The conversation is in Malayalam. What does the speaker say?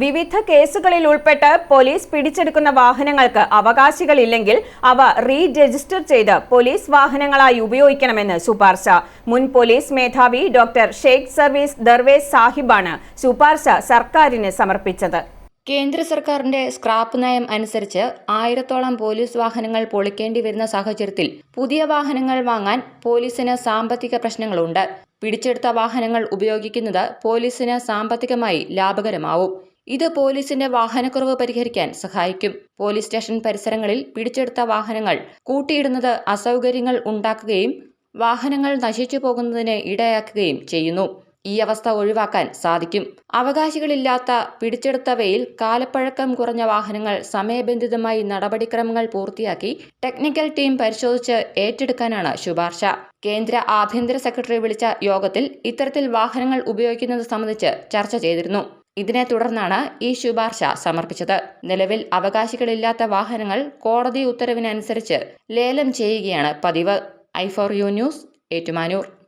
വിവിധ കേസുകളിൽ ഉൾപ്പെട്ട് പോലീസ് പിടിച്ചെടുക്കുന്ന വാഹനങ്ങൾക്ക് അവകാശികളില്ലെങ്കിൽ അവ റീ രജിസ്റ്റർ ചെയ്ത് പോലീസ് വാഹനങ്ങളായി ഉപയോഗിക്കണമെന്ന് ശുപാർശ. മുൻ പോലീസ് മേധാവി ഡോക്ടർ ഷെയ്ഖ് സർവീസ് ദർവേസ് സാഹിബാണ് ശുപാർശ സർക്കാരിന് സമർപ്പിച്ചത്. കേന്ദ്ര സർക്കാരിന്റെ സ്ക്രാപ്പ് നയം അനുസരിച്ച് ആയിരത്തോളം പോലീസ് വാഹനങ്ങൾ പൊളിക്കേണ്ടി വരുന്ന സാഹചര്യത്തിൽ പുതിയ വാഹനങ്ങൾ വാങ്ങാൻ പോലീസിന് സാമ്പത്തിക പ്രശ്നങ്ങളുണ്ട്. പിടിച്ചെടുത്ത വാഹനങ്ങൾ ഉപയോഗിക്കുന്നത് പോലീസിന് സാമ്പത്തികമായി ലാഭകരമാവും. ഇത് പോലീസിന്റെ വാഹനക്കുറവ് പരിഹരിക്കാൻ സഹായിക്കും. പോലീസ് സ്റ്റേഷൻ പരിസരങ്ങളിൽ പിടിച്ചെടുത്ത വാഹനങ്ങൾ കൂട്ടിയിടുന്നത് അസൗകര്യങ്ങൾ ഉണ്ടാക്കുകയും വാഹനങ്ങൾ നശിച്ചു പോകുന്നതിന് ഇടയാക്കുകയും ചെയ്യുന്നു. ഈ അവസ്ഥ ഒഴിവാക്കാൻ സാധിക്കും. അവകാശികളില്ലാത്ത പിടിച്ചെടുത്തവയിൽ കാലപ്പഴക്കം കുറഞ്ഞ വാഹനങ്ങൾ സമയബന്ധിതമായി നടപടിക്രമങ്ങൾ പൂർത്തിയാക്കി ടെക്നിക്കൽ ടീം പരിശോധിച്ച് ഏറ്റെടുക്കാനാണ് ശുപാർശ. കേന്ദ്ര ആഭ്യന്തര സെക്രട്ടറി വിളിച്ച യോഗത്തിൽ ഇത്തരത്തിൽ വാഹനങ്ങൾ ഉപയോഗിക്കുന്നത് സംബന്ധിച്ച് ചർച്ച ചെയ്തിരുന്നു. ഇതിനെ തുടർന്നാണ് ഈ ശുപാർശ സമർപ്പിച്ചത്. നിലവിൽ അവകാശികളില്ലാത്ത വാഹനങ്ങൾ കോടതി ഉത്തരവിനനുസരിച്ച് ലേലം ചെയ്യുകയാണ് പതിവ്. I for you news Ettumanoor.